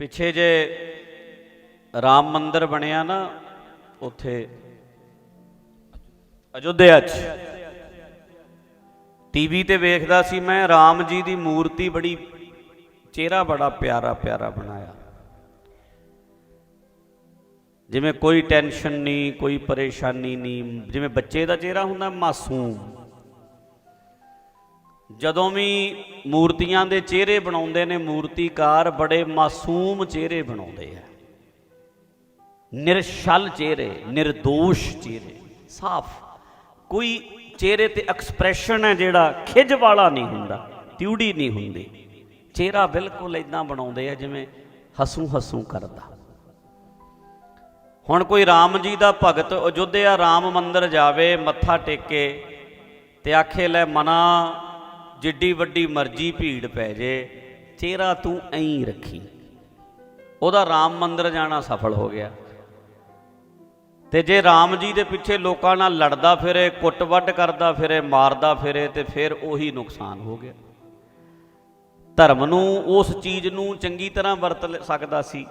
ਪਿੱਛੇ ਜੇ ਰਾਮ ਮੰਦਿਰ ਬਣਿਆ ਨਾ, ਉੱਥੇ ਅਯੁੱਧਿਆ 'ਚ। ਟੀਵੀ ਤੇ ਵੇਖਦਾ ਸੀ ਮੈਂ, ਰਾਮ ਜੀ ਦੀ ਮੂਰਤੀ ਬੜੀ, ਚਿਹਰਾ ਬੜਾ ਪਿਆਰਾ ਪਿਆਰਾ ਬਣਾਇਆ। ਜਿਵੇਂ ਕੋਈ ਟੈਨਸ਼ਨ ਨਹੀਂ, ਕੋਈ ਪਰੇਸ਼ਾਨੀ ਨਹੀਂ, ਜਿਵੇਂ ਬੱਚੇ ਦਾ ਚਿਹਰਾ ਹੁੰਦਾ, ਮਾਸੂਮ। ਜਦੋਂ ਵੀ ਮੂਰਤੀਆਂ ਦੇ ਚਿਹਰੇ ਬਣਾਉਂਦੇ ਨੇ, ਮੂਰਤੀਕਾਰ ਬੜੇ ਮਾਸੂਮ ਚਿਹਰੇ ਬਣਾਉਂਦੇ ਆ। ਨਿਰਸ਼ਲ ਚਿਹਰੇ નિર્ਦੋਸ਼ ਚਿਹਰੇ, ਸਾਫ਼। ਕੋਈ ਚਿਹਰੇ ਤੇ ਐਕਸਪ੍ਰੈਸ਼ਨ ਹੈ ਜਿਹੜਾ ਖਿਜ ਵਾਲਾ ਨਹੀਂ ਹੁੰਦਾ, ਤਿਉੜੀ ਨਹੀਂ ਹੁੰਦੀ। ਚਿਹਰਾ ਬਿਲਕੁਲ ਇਦਾਂ ਬਣਾਉਂਦੇ ਆ ਜਿਵੇਂ ਹਸੂ ਹਸੂ ਕਰਦਾ। ਹੁਣ ਕੋਈ RAM ਜੀ ਦਾ ਭਗਤ ਅਯੁੱਧਿਆ RAM ਮੰਦਰ ਜਾਵੇ, ਮੱਥਾ ਟੇਕੇ ਤੇ ਆਖੇ, ਲੈ ਮਨਾ ਜਿੱਡੀ ਵੱਡੀ ਮਰਜ਼ੀ ਭੀੜ ਪੈ ਜੇ, ਚਿਹਰਾ ਤੂੰ ਐਂ ਰੱਖੀ। ਉਹਦਾ ਰਾਮ ਮੰਦਰ ਜਾਣਾ ਸਫਲ ਹੋ ਗਿਆ। ਤੇ ਜੇ ਰਾਮ ਜੀ ਦੇ ਪਿੱਛੇ ਲੋਕਾਂ ਨਾਲ ਲੜਦਾ ਫਿਰੇ ਕੁੱਟ-ਵੱਢ ਕਰਦਾ ਫਿਰੇ, ਮਾਰਦਾ ਫਿਰੇ, ਤੇ ਫਿਰ ਉਹੀ ਨੁਕਸਾਨ ਹੋ ਗਿਆ। ਧਰਮ ਨੂੰ, ਉਸ ਚੀਜ਼ ਨੂੰ ਚੰਗੀ ਤਰ੍ਹਾਂ ਵਰਤ ਸਕਦਾ ਸੀ।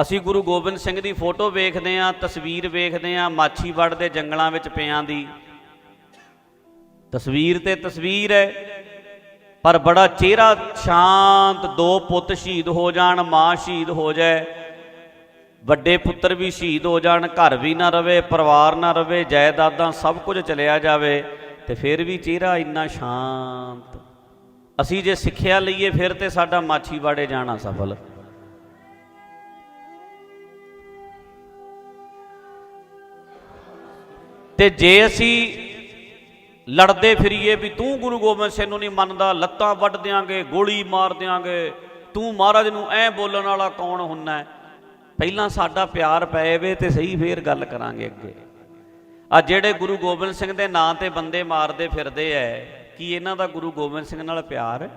ਅਸੀਂ ਗੁਰੂ ਗੋਬਿੰਦ ਸਿੰਘ ਦੀ ਫੋਟੋ ਵੇਖਦੇ ਆਂ ਤਸਵੀਰ ਵੇਖਦੇ ਆਂ ਮਾਛੀਵਾੜ ਦੇ ਜੰਗਲਾਂ ਵਿੱਚ ਪਿਆਂ ਦੀ। ਤਸਵੀਰ ਤੇ ਤਸਵੀਰ ਹੈ। ਪਰ ਬੜਾ ਚਿਹਰਾ ਸ਼ਾਂਤ, ਦੋ ਪੁੱਤ ਸ਼ਹੀਦ ਹੋ ਜਾਣ, ਮਾਂ ਸ਼ਹੀਦ ਹੋ ਜਾਏ। ਵੱਡੇ ਪੁੱਤਰ ਵੀ ਸ਼ਹੀਦ ਹੋ ਜਾਣ, ਘਰ ਵੀ ਨਾ ਰਵੇ, ਪਰਿਵਾਰ ਨਾ ਰਵੇ, ਜਾਇਦਾਦਾਂ ਸਭ ਕੁਝ ਚਲਿਆ ਜਾਵੇ ਤੇ ਫਿਰ ਵੀ ਚਿਹਰਾ ਇੰਨਾ ਸ਼ਾਂਤ। ਅਸੀਂ ਜੇ ਸਿੱਖਿਆ ਲਈਏ, ਫਿਰ ਤੇ ਸਾਡਾ ਮਾਛੀਵਾੜੇ ਜਾਣਾ ਸਫਲ। ਤੇ ਜੇ ਅਸੀਂ ਲੜਦੇ ਫਿਰੀਏ ਵੀ ਤੂੰ ਗੁਰੂ ਗੋਬਿੰਦ ਸਿੰਘ ਨੂੰ ਨਹੀਂ ਮੰਨਦਾ, ਲੱਤਾਂ ਵੱਢ ਦਿਆਂਗੇ, ਗੋਲੀ ਮਾਰ ਦਿਆਂਗੇ। ਤੂੰ ਮਹਾਰਾਜ ਨੂੰ ਐ ਬੋਲਣ ਵਾਲਾ ਕੌਣ ਹੁੰਨਾ ਪਹਿਲਾਂ ਸਾਡਾ ਪਿਆਰ ਪਏ ਵੇ ਤੇ ਸਹੀ ਫੇਰ ਗੱਲ ਕਰਾਂਗੇ ਅੱਗੇ। ਆ ਜਿਹੜੇ ਗੁਰੂ ਗੋਬਿੰਦ ਸਿੰਘ ਦੇ ਨਾਂ ਤੇ ਬੰਦੇ ਮਾਰਦੇ ਫਿਰਦੇ ਐ, ਕੀ ਇਹਨਾਂ ਦਾ ਗੁਰੂ ਗੋਬਿੰਦ ਸਿੰਘ ਨਾਲ ਪਿਆਰ?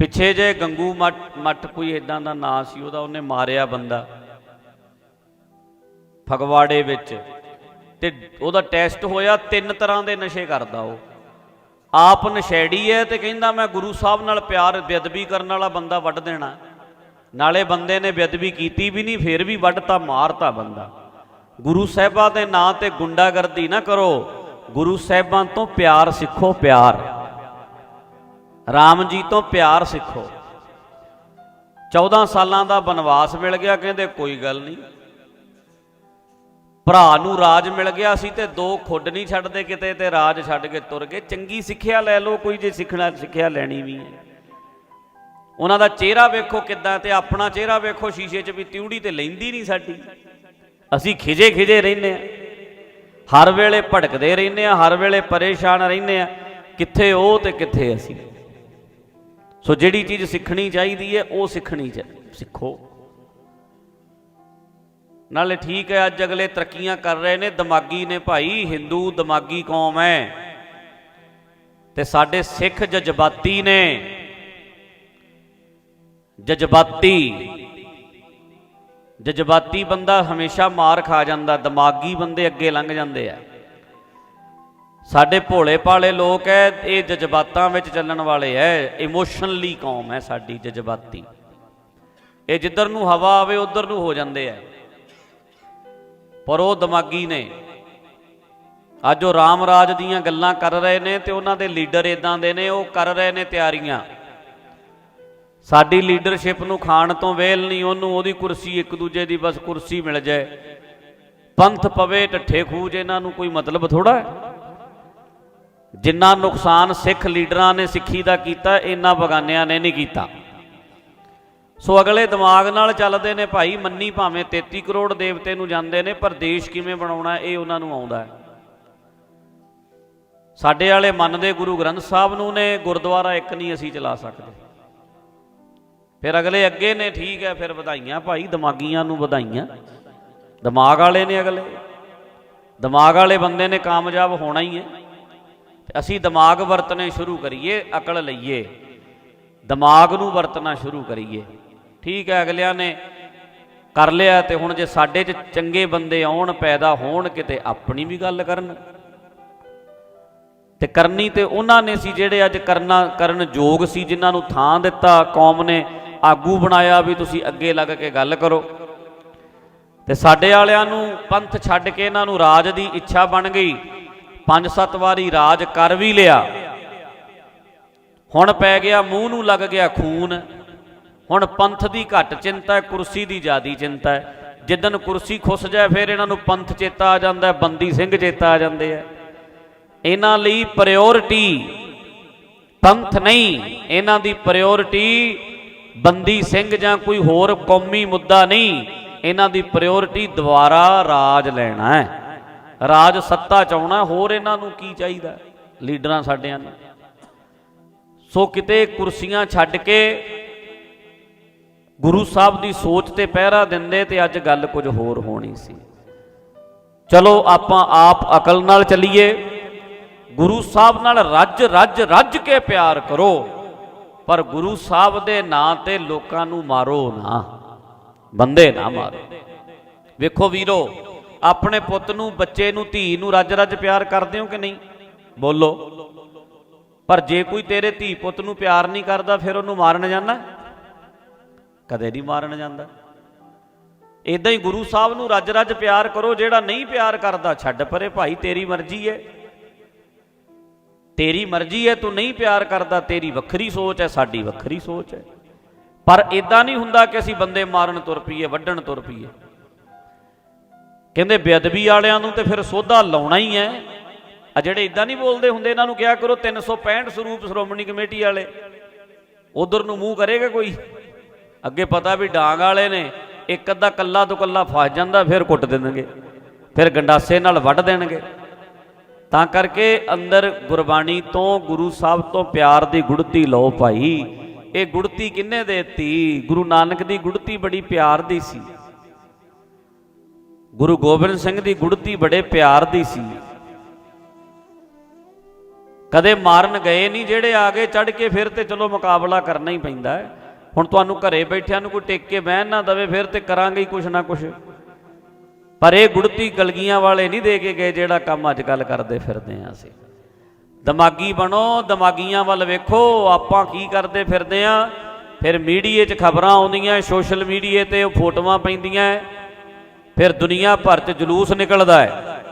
ਪਿੱਛੇ ਜੇ ਗੰਗੂ ਮੱਟ ਮੱਟ ਕੋਈ ਇਦਾਂ ਦਾ ਨਾਂ ਸੀ, ਉਹਦਾ ਉਹਨੇ ਮਾਰਿਆ ਬੰਦਾ। ਫਗਵਾੜੇ ਵਿੱਚ। ਤੇ ਉਹਦਾ ਟੈਸਟ ਹੋਇਆ, ਤਿੰਨ ਤਰ੍ਹਾਂ ਦੇ ਨਸ਼ੇ ਕਰਦਾ ਉਹ। ਆਪ ਨਸ਼ੇੜੀ ਹੈ ਤੇ ਕਹਿੰਦਾ, ਮੈਂ ਗੁਰੂ ਸਾਹਿਬ ਨਾਲ ਪਿਆਰ, ਬੇਅਦਬੀ ਕਰਨ ਵਾਲਾ ਬੰਦਾ ਵੱਢ ਦੇਣਾ। ਨਾਲੇ ਬੰਦੇ ਨੇ ਬੇਅਦਬੀ ਕੀਤੀ ਵੀ ਨਹੀਂ, ਫੇਰ ਵੀ ਵੱਢਤਾ, ਮਾਰਤਾ ਬੰਦਾ। ਗੁਰੂ ਸਾਹਿਬਾਂ ਦੇ ਨਾਂ ਤੇ ਗੁੰਡਾਗਰਦੀ ਨਾ ਕਰੋ। ਗੁਰੂ ਸਾਹਿਬਾਂ ਤੋਂ ਪਿਆਰ ਸਿੱਖੋ, ਪਿਆਰ। ਰਾਮ ਜੀ ਤੋਂ ਪਿਆਰ ਸਿੱਖੋ। 14 ਸਾਲਾਂ ਦਾ ਬਨਵਾਸ ਮਿਲ ਗਿਆ, ਕਹਿੰਦੇ ਕੋਈ ਗੱਲ ਨਹੀਂ। ਭਰਾ ਨੂੰ ਰਾਜ ਮਿਲ ਗਿਆ ਸੀ ਤੇ ਦੋ ਖੁੱਡ ਨਹੀਂ ਛੱਡਦੇ ਕਿਤੇ ਤੇ ਰਾਜ ਛੱਡ ਕੇ ਤੁਰ ਗਏ। ਚੰਗੀ ਸਿੱਖਿਆ ਲੈ ਲਓ, ਕੋਈ ਜੇ ਸਿੱਖਣਾ, ਸਿੱਖਿਆ ਲੈਣੀ ਵੀ ਹੈ। ਉਹਨਾਂ ਦਾ ਚਿਹਰਾ ਵੇਖੋ ਕਿੱਦਾਂ ਤੇ ਆਪਣਾ ਚਿਹਰਾ ਵੇਖੋ, ਸ਼ੀਸ਼ੇ 'ਚ ਵੀ ਤਿਉੜੀ ਤੇ ਲੈਂਦੀ ਨਹੀਂ ਸਾਡੀ। ਅਸੀਂ ਖਿਜੇ ਖਿਜੇ ਰਹਿੰਦੇ ਆ ਹਰ ਵੇਲੇ ਭਟਕਦੇ ਰਹਿੰਦੇ ਆ ਹਰ ਵੇਲੇ ਪਰੇਸ਼ਾਨ ਰਹਿੰਦੇ ਆ ਕਿੱਥੇ ਉਹ ਤੇ ਕਿੱਥੇ ਅਸੀਂ। ਸੋ ਜਿਹੜੀ ਚੀਜ਼ ਸਿੱਖਣੀ ਚਾਹੀਦੀ ਹੈ, ਉਹ ਸਿੱਖਣੀ ਚ, ਸਿੱਖੋ। ਨਾਲੇ ਠੀਕ ਹੈ, ਅੱਜ ਅਗਲੇ ਤਰੱਕੀਆਂ ਕਰ ਰਹੇ ਨੇ, ਦਿਮਾਗੀ ਨੇ ਭਾਈ, ਹਿੰਦੂ ਦਿਮਾਗੀ ਕੌਮ ਹੈ। ਤੇ ਸਾਡੇ ਸਿੱਖ ਜਜ਼ਬਾਤੀ ਨੇ, ਜਜ਼ਬਾਤੀ ਜਜ਼ਬਾਤੀ ਬੰਦਾ ਹਮੇਸ਼ਾ ਮਾਰ ਖਾ ਜਾਂਦਾ, ਦਿਮਾਗੀ ਬੰਦੇ ਅੱਗੇ ਲੰਘ ਜਾਂਦੇ ਆ। ਸਾਡੇ ਭੋਲੇ ਭਾਲੇ ਲੋਕ ਐ ਇਹ ਜਜ਼ਬਾਤਾਂ ਵਿੱਚ ਚੱਲਣ ਵਾਲੇ ਐ ਇਮੋਸ਼ਨਲੀ ਕੌਮ ਐ ਸਾਡੀ ਜਜ਼ਬਾਤੀ। ਇਹ ਜਿੱਧਰ ਨੂੰ ਹਵਾ ਆਵੇ, ਉਧਰ ਨੂੰ ਹੋ ਜਾਂਦੇ ਐ ਪਰ ਉਹ ਦਿਮਾਗੀ ਨੇ। ਅੱਜ ਉਹ ਰਾਮ ਰਾਜ ਦੀਆਂ ਗੱਲਾਂ ਕਰ ਰਹੇ ਨੇ ਤੇ ਉਹਨਾਂ ਦੇ ਲੀਡਰ ਇਦਾਂ ਦੇ ਨੇ, ਉਹ ਕਰ ਰਹੇ ਨੇ ਤਿਆਰੀਆਂ। ਸਾਡੀ ਲੀਡਰਸ਼ਿਪ ਨੂੰ ਖਾਣ ਤੋਂ ਵੇਲ ਨਹੀਂ, ਉਹਨੂੰ ਉਹਦੀ ਕੁਰਸੀ ਇੱਕ ਦੂਜੇ ਦੀ ਬਸ ਕੁਰਸੀ ਮਿਲ ਜਾਏ। ਪੰਥ ਪਵੇ ਢੱਠੇ ਖੂਜ, ਇਹਨਾਂ ਨੂੰ ਕੋਈ ਮਤਲਬ ਥੋੜਾ ਹੈ? ਜਿੰਨਾ ਨੁਕਸਾਨ ਸਿੱਖ ਲੀਡਰਾਂ ਨੇ ਸਿੱਖੀ ਦਾ ਕੀਤਾ, ਇਹਨਾਂ ਬਗਾਨਿਆਂ ਨੇ ਨਹੀਂ ਕੀਤਾ। ਸੋ ਅਗਲੇ ਦਿਮਾਗ ਨਾਲ ਚੱਲਦੇ ਨੇ ਭਾਈ, ਮੰਨੀ ਭਾਵੇਂ 33 ਕਰੋੜ ਦੇਵਤੇ ਨੂੰ ਜਾਂਦੇ ਨੇ, ਪਰ ਦੇਸ਼ ਕਿਵੇਂ ਬਣਾਉਣਾ ਇਹ ਉਹਨਾਂ ਨੂੰ ਆਉਂਦਾ ਹੈ। ਸਾਡੇ ਵਾਲੇ ਮੰਨਦੇ ਗੁਰੂ ਗ੍ਰੰਥ ਸਾਹਿਬ ਨੂੰ ਨੇ, ਗੁਰਦੁਆਰਾ ਇੱਕ ਨਹੀਂ ਅਸੀਂ ਚਲਾ ਸਕਦੇ। ਫਿਰ ਅਗਲੇ ਅੱਗੇ ਨੇ, ਠੀਕ ਹੈ, ਫਿਰ ਵਧਾਈਆਂ ਭਾਈ, ਦਿਮਾਗੀਆਂ ਨੂੰ ਵਧਾਈਆਂ। ਦਿਮਾਗ ਵਾਲੇ ਨੇ ਅਗਲੇ। ਦਿਮਾਗ ਵਾਲੇ ਬੰਦੇ ਨੇ ਕਾਮਯਾਬ ਹੋਣਾ ਹੀ ਹੈ। ਅਸੀਂ ਦਿਮਾਗ ਵਰਤਨੇ ਸ਼ੁਰੂ ਕਰੀਏ, ਅਕਲ ਲਈਏ। ਦਿਮਾਗ ਨੂੰ ਵਰਤਣਾ ਸ਼ੁਰੂ ਕਰੀਏ। ਠੀਕ ਹੈ ਅਗਲਿਆਂ ਨੇ ਕਰ ਲਿਆ ਤੇ ਹੁਣ ਜੇ ਸਾਡੇ 'ਚ ਚੰਗੇ ਬੰਦੇ ਆਉਣ, ਪੈਦਾ ਹੋਣ, ਕਿਤੇ ਆਪਣੀ ਵੀ ਗੱਲ ਕਰਨ। ਤੇ ਕਰਨੀ ਤੇ ਉਹਨਾਂ ਨੇ ਸੀ ਜਿਹੜੇ ਅੱਜ ਕਰਨਾ, ਕਰਨ ਯੋਗ ਸੀ, ਜਿਨ੍ਹਾਂ ਨੂੰ ਥਾਂ ਦਿੱਤਾ, ਕੌਮ ਨੇ ਆਗੂ ਬਣਾਇਆ ਵੀ ਤੁਸੀਂ ਅੱਗੇ ਲੱਗ ਕੇ ਗੱਲ ਕਰੋ। ਤੇ ਸਾਡੇ ਵਾਲਿਆਂ ਨੂੰ ਪੰਥ ਛੱਡ ਕੇ ਇਹਨਾਂ ਨੂੰ ਰਾਜ ਦੀ ਇੱਛਾ ਬਣ ਗਈ। ਪੰਜ ਸੱਤ ਵਾਰੀ ਰਾਜ ਕਰ ਵੀ ਲਿਆ। ਹੁਣ ਪੈ ਗਿਆ, ਮੂੰਹ ਨੂੰ ਲੱਗ ਗਿਆ ਖੂਨ। ਹੁਣ ਪੰਥ ਦੀ ਘੱਟ ਚਿੰਤਾ ਕੁਰਸੀ ਦੀ ਜ਼ਿਆਦੀ ਚਿੰਤਾ ਹੈ। ਜਿੱਦਨ ਕੁਰਸੀ ਖੁੱਸ ਜਾਏ, ਫਿਰ ਇਹਨਾਂ ਨੂੰ ਪੰਥ ਚੇਤਾ ਆ ਜਾਂਦਾ ਬੰਦੀ ਸਿੰਘ ਚੇਤਾ ਆ ਜਾਂਦੇ ਆ। ਇਹਨਾਂ ਲਈ ਪ੍ਰਾਇੋਰਟੀ ਪੰਥ ਨਹੀਂ, ਇਹਨਾਂ ਦੀ ਪ੍ਰਾਇੋਰਟੀ ਬੰਦੀ ਸਿੰਘ ਜਾਂ ਕੋਈ ਹੋਰ ਕੌਮੀ ਮੁੱਦਾ ਨਹੀਂ। ਇਹਨਾਂ ਦੀ ਪ੍ਰਾਇੋਰਟੀ ਦੁਬਾਰਾ ਰਾਜ ਲੈਣਾ ਹੈ। ਰਾਜ ਸੱਤਾ ਚਾਉਣਾ ਹੋਰ ਇਹਨਾਂ ਨੂੰ ਕੀ ਚਾਹੀਦਾ? ਲੀਡਰਾਂ ਸਾਡਿਆਂ ਨੂੰ। ਸੋ ਕਿਤੇ ਕੁਰਸੀਆਂ ਛੱਡ ਕੇ ਗੁਰੂ ਸਾਹਿਬ ਦੀ ਸੋਚ ਤੇ ਪਹਿਰਾ ਦਿੰਦੇ ਤੇ ਅੱਜ ਗੱਲ ਕੁਝ ਹੋਰ ਹੋਣੀ ਸੀ। ਚਲੋ ਆਪਾਂ ਆਪ ਅਕਲ ਨਾਲ ਚੱਲੀਏ। ਗੁਰੂ ਸਾਹਿਬ ਨਾਲ ਰੱਜ ਰੱਜ ਰੱਜ ਕੇ ਪਿਆਰ ਕਰੋ। ਪਰ ਗੁਰੂ ਸਾਹਿਬ ਦੇ ਨਾਂ ਤੇ ਲੋਕਾਂ ਨੂੰ ਮਾਰੋ ਨਾ। ਬੰਦੇ ਨਾ ਮਾਰੋ। ਵੇਖੋ ਵੀਰੋ, ਆਪਣੇ ਪੁੱਤ ਨੂੰ, ਬੱਚੇ ਨੂੰ, ਧੀ ਨੂੰ ਰੱਜ ਰੱਜ ਪਿਆਰ ਕਰਦੇ ਹੋ ਕਿ ਨਹੀਂ? ਬੋਲੋ। ਪਰ ਜੇ ਕੋਈ ਤੇਰੇ ਧੀ ਪੁੱਤ ਨੂੰ ਪਿਆਰ ਨਹੀਂ ਕਰਦਾ, ਫਿਰ ਉਹਨੂੰ ਮਾਰਨ ਜਾਂਦਾ ਕਦੇ ਨਹੀਂ ਮਾਰਨ ਜਾਂਦਾ। ਇਦਾਂ ਹੀ ਗੁਰੂ ਸਾਹਿਬ ਨੂੰ ਰੱਜ ਰੱਜ ਪਿਆਰ ਕਰੋ, ਜਿਹੜਾ ਨਹੀਂ ਪਿਆਰ ਕਰਦਾ, ਛੱਡ ਪਰੇ, ਭਾਈ, ਤੇਰੀ ਮਰਜ਼ੀ ਹੈ ਤੇਰੀ ਮਰਜ਼ੀ ਹੈ ਤੂੰ ਨਹੀਂ ਪਿਆਰ ਕਰਦਾ, ਤੇਰੀ ਵੱਖਰੀ ਸੋਚ ਹੈ ਸਾਡੀ ਵੱਖਰੀ ਸੋਚ ਹੈ ਪਰ ਇਦਾਂ ਨਹੀਂ ਹੁੰਦਾ ਕਿ ਅਸੀਂ ਬੰਦੇ ਮਾਰਨ ਤੁਰ ਪਈਏ, ਵੱਢਣ ਤੁਰ ਪਈਏ। ਕਹਿੰਦੇ, ਬੇਅਦਬੀ ਵਾਲਿਆਂ ਨੂੰ ਤੇ ਫਿਰ ਸੋਧਾ ਲਾਉਣਾ ਹੀ ਹੈ ਆ ਜਿਹੜੇ ਇਦਾਂ ਨਹੀਂ ਬੋਲਦੇ ਹੁੰਦੇ, ਇਹਨਾਂ ਨੂੰ ਕਿਹਾ ਕਰੋ 365 ਸਰੂਪ ਸ਼੍ਰੋਮਣੀ ਕਮੇਟੀ ਵਾਲੇ। ਉਧਰ ਨੂੰ ਮੂੰਹ ਕਰੇਗਾ ਕੋਈ? ਅੱਗੇ ਪਤਾ ਵੀ ਡਾਂਗ ਵਾਲੇ ਨੇ, ਇੱਕ ਅੱਧਾ ਕੱਲਾ ਤੋਂ ਕੱਲਾ ਫਸ ਜਾਂਦਾ, ਫਿਰ ਕੁੱਟ ਦੇਣਗੇ ਫਿਰ ਗੰਡਾਸੇ ਨਾਲ ਵੱਢ ਦੇਣਗੇ। ਤਾਂ ਕਰਕੇ ਅੰਦਰ ਗੁਰਬਾਣੀ ਤੋਂ, ਗੁਰੂ ਸਾਹਿਬ ਤੋਂ ਪਿਆਰ ਦੀ ਗੁੜਤੀ ਲਓ ਭਾਈ। ਇਹ ਗੁੜਤੀ ਕਿੰਨੇ ਦੇਤੀ? ਗੁਰੂ ਨਾਨਕ ਦੀ ਗੁੜਤੀ ਬੜੀ ਪਿਆਰ ਦੀ ਸੀ। ਗੁਰੂ ਗੋਬਿੰਦ ਸਿੰਘ ਦੀ ਗੁੜਤੀ ਬੜੇ ਪਿਆਰ ਦੀ ਸੀ। ਕਦੇ ਮਾਰਨ ਗਏ ਨਹੀਂ ਜਿਹੜੇ ਆ ਗਏ ਚੜ ਕੇ ਫਿਰ ਤੇ ਚਲੋ ਮੁਕਾਬਲਾ ਕਰਨਾ ਹੀ ਪੈਂਦਾ ਹੈ। ਹੁਣ ਤੁਹਾਨੂੰ ਘਰੇ ਬੈਠਿਆਂ ਨੂੰ ਕੋਈ ਟਿਕ ਕੇ ਬਹਿਣ ਨਾ ਦਵੇ, ਫਿਰ ਤੇ ਕਰਾਂਗੇ ਹੀ ਕੁਛ ਨਾ ਕੁਛ। ਪਰ ਇਹ ਗੁੜਤੀ ਗਲਗੀਆਂ ਵਾਲੇ ਨਹੀਂ ਦੇ ਕੇ ਗਏ ਜਿਹੜਾ ਕੰਮ ਅੱਜ ਕੱਲ ਕਰਦੇ ਫਿਰਦੇ ਆ ਅਸੀਂ। ਦਿਮਾਗੀ ਬਣੋ, ਦਿਮਾਗੀਆਂ ਵੱਲ ਵੇਖੋ, ਆਪਾਂ ਕੀ ਕਰਦੇ ਫਿਰਦੇ ਆ। ਫਿਰ ਮੀਡੀਏ 'ਚ ਖਬਰਾਂ ਆਉਂਦੀਆਂ, ਸੋਸ਼ਲ ਮੀਡੀਏ ਤੇ ਉਹ ਫੋਟੋਆਂ ਪੈਂਦੀਆਂ। ਫਿਰ ਦੁਨੀਆ ਭਰ 'ਚ ਜਲੂਸ ਨਿਕਲਦਾ ਹੈ।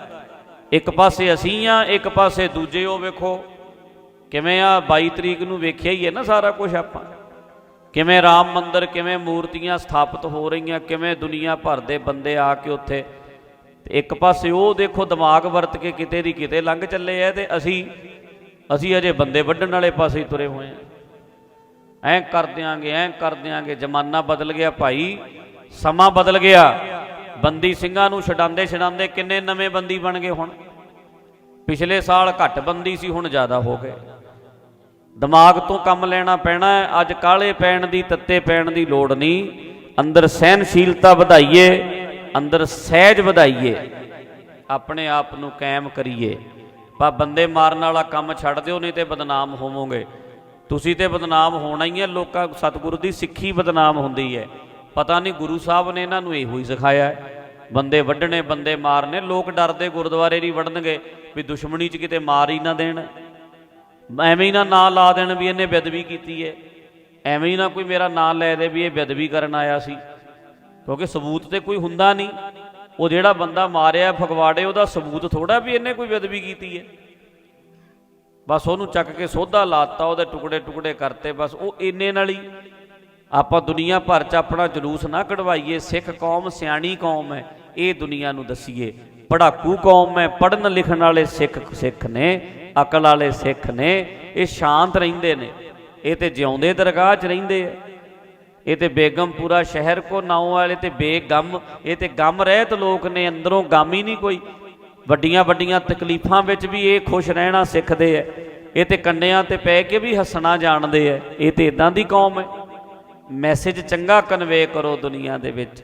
ਇੱਕ ਪਾਸੇ ਅਸੀਂ ਆ, ਇੱਕ ਪਾਸੇ ਦੂਜੇ, ਉਹ ਵੇਖੋ। ਕਿਵੇਂ ਆ 22 ਤਰੀਕ ਨੂੰ ਵੇਖਿਆ ਹੀ ਹੈ ਨਾ ਸਾਰਾ ਕੁਝ ਆਪਾਂ। ਕਿਵੇਂ ਰਾਮ ਮੰਦਰ, ਕਿਵੇਂ ਮੂਰਤੀਆਂ ਸਥਾਪਿਤ ਹੋ ਰਹੀਆਂ, ਕਿਵੇਂ ਦੁਨੀਆ ਭਰ ਦੇ ਬੰਦੇ ਆ ਕੇ ਉੱਥੇ। ਤੇ ਇੱਕ ਪਾਸੇ ਉਹ ਦੇਖੋ ਦਿਮਾਗ ਵਰਤ ਕੇ ਕਿਤੇ ਦੀ ਕਿਤੇ ਲੰਘ ਚੱਲੇ ਐ ਤੇ ਅਸੀਂ ਅਸੀਂ ਅਜੇ ਬੰਦੇ ਵੱਢਣ ਵਾਲੇ ਪਾਸੇ ਹੀ ਤੁਰੇ ਹੋਏ ਆ। ਐਂ ਕਰ ਦਿਆਂਗੇ, ਐਂ ਕਰ ਦਿਆਂਗੇ, ਜ਼ਮਾਨਾ ਬਦਲ ਗਿਆ ਭਾਈ, ਸਮਾਂ ਬਦਲ ਗਿਆ। ਬੰਦੀ ਸਿੰਘਾਂ ਨੂੰ ਛਡਾਉਂਦੇ ਛਡਾਉਂਦੇ ਕਿੰਨੇ ਨਵੇਂ ਬੰਦੀ ਬਣ ਗਏ ਹੁਣ। ਪਿਛਲੇ ਸਾਲ ਘੱਟ ਬੰਦੀ ਸੀ, ਹੁਣ ਜ਼ਿਆਦਾ ਹੋ ਗਏ। ਦਿਮਾਗ ਤੋਂ ਕੰਮ ਲੈਣਾ ਪੈਣਾ ਹੈ। ਅੱਜ ਕਾਲੇ ਪੈਣ ਦੀ, ਤੱਤੇ ਪੈਣ ਦੀ ਲੋੜ ਨਹੀਂ। ਅੰਦਰ ਸਹਿਨਸ਼ੀਲਤਾ ਵਧਾਈਏ, ਅੰਦਰ ਸਹਿਜ ਵਧਾਈਏ। ਆਪਣੇ ਆਪ ਨੂੰ ਕਾਇਮ ਕਰੀਏ। ਪਰ ਬੰਦੇ ਮਾਰਨ ਵਾਲਾ ਕੰਮ ਛੱਡ ਦਿਓ, ਨਹੀਂ ਤੇ ਬਦਨਾਮ ਹੋਵੋਗੇ। ਤੁਸੀਂ ਤੇ ਬਦਨਾਮ ਹੋਣਾ ਹੀ ਹੈ। ਲੋਕਾਂ, ਸਤਿਗੁਰੂ ਦੀ ਸਿੱਖੀ ਬਦਨਾਮ ਹੁੰਦੀ ਹੈ। ਪਤਾ ਨਹੀਂ, ਗੁਰੂ ਸਾਹਿਬ ਨੇ ਇਹਨਾਂ ਨੂੰ ਇਹੋ ਹੀ ਸਿਖਾਇਆ ਹੈ। ਬੰਦੇ ਵੱਢਣੇ, ਬੰਦੇ ਮਾਰਨੇ। ਲੋਕ ਡਰਦੇ ਗੁਰਦੁਆਰੇ ਨਹੀਂ ਵੜਨਗੇ ਵੀ ਦੁਸ਼ਮਣੀ 'ਚ ਕਿਤੇ ਮਾਰ ਹੀ ਨਾ ਦੇਣ। ਐਵੇਂ ਹੀ ਨਾ ਨਾਂ ਲਾ ਦੇਣ ਵੀ ਇਹਨੇ ਬੇਦਬੀ ਕੀਤੀ ਹੈ। ਐਵੇਂ ਹੀ ਨਾ ਕੋਈ ਮੇਰਾ ਨਾਂ ਲੈ ਦੇ ਵੀ ਇਹ ਬੇਦਬੀ ਕਰਨ ਆਇਆ ਸੀ। ਕਿਉਂਕਿ ਸਬੂਤ ਤੇ ਕੋਈ ਹੁੰਦਾ ਨਹੀਂ। ਉਹ ਜਿਹੜਾ ਬੰਦਾ ਮਾਰਿਆ ਫਗਵਾੜੇ, ਉਹਦਾ ਸਬੂਤ ਥੋੜਾ ਵੀ ਇਹਨੇ ਕੋਈ ਬੇਦਬੀ ਕੀਤੀ ਹੈ। ਬਸ ਉਹਨੂੰ ਚੱਕ ਕੇ ਸੋਧਾ ਲਾਤਾ, ਉਹਦੇ ਟੁਕੜੇ ਟੁਕੜੇ ਕਰਤੇ, ਬਸ ਉਹ ਇੰਨੇ ਨਾਲ ਹੀ। ਆਪਾਂ ਦੁਨੀਆ ਭਰ 'ਚ ਆਪਣਾ ਜਲੂਸ ਨਾ ਕਢਵਾਈਏ। ਸਿੱਖ ਕੌਮ ਸਿਆਣੀ ਕੌਮ ਹੈ। ਇਹ ਦੁਨੀਆ ਨੂੰ ਦਸੀਏ। ਪੜਾਕੂ ਕੌਮ ਹੈ। ਪੜਨ ਲਿਖਣ ਵਾਲੇ ਸਿੱਖ ਸਿੱਖ ਨੇ। ਅਕਲ ਵਾਲੇ ਸਿੱਖ ਨੇ, ਇਹ ਸ਼ਾਂਤ ਰਹਿੰਦੇ ਨੇ। ਇਹ ਤੇ ਜਿਉਂਦੇ ਦਰਗਾਹ 'ਚ ਰਹਿੰਦੇ ਆ। ਇਹ ਤੇ ਬੇਗਮਪੁਰਾ ਸ਼ਹਿਰ ਕੋ ਨਾਉ ਵਾਲੇ ਤੇ ਬੇਗਮ, ਇਹ ਤੇ ਗਮ ਰਹਿਤ ਲੋਕ ਨੇ, ਅੰਦਰੋਂ ਗਮ ਹੀ ਨਹੀਂ ਕੋਈ। ਵੱਡੀਆਂ ਵੱਡੀਆਂ ਤਕਲੀਫਾਂ ਵਿੱਚ ਵੀ ਇਹ ਖੁਸ਼ ਰਹਿਣਾ ਸਿੱਖਦੇ ਐ ਇਹ ਤੇ ਕੰਡਿਆਂ ਤੇ ਪੈ ਕੇ ਵੀ ਹੱਸਣਾ ਜਾਣਦੇ ਐ ਇਹ ਤੇ ਇਦਾਂ ਦੀ ਕੌਮ ਹੈ। ਮੈਸੇਜ ਚੰਗਾ ਕਨਵੇ ਕਰੋ ਦੁਨੀਆ ਦੇ ਵਿੱਚ।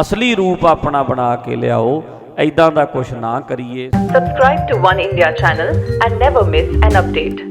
ਅਸਲੀ ਰੂਪ ਆਪਣਾ ਬਣਾ ਕੇ ਲਿਆਓ। ਐਦਾਂ ਦਾ ਕੁਝ ਨਾ ਕਰੀਏ Subscribe to One India channel and never miss an update.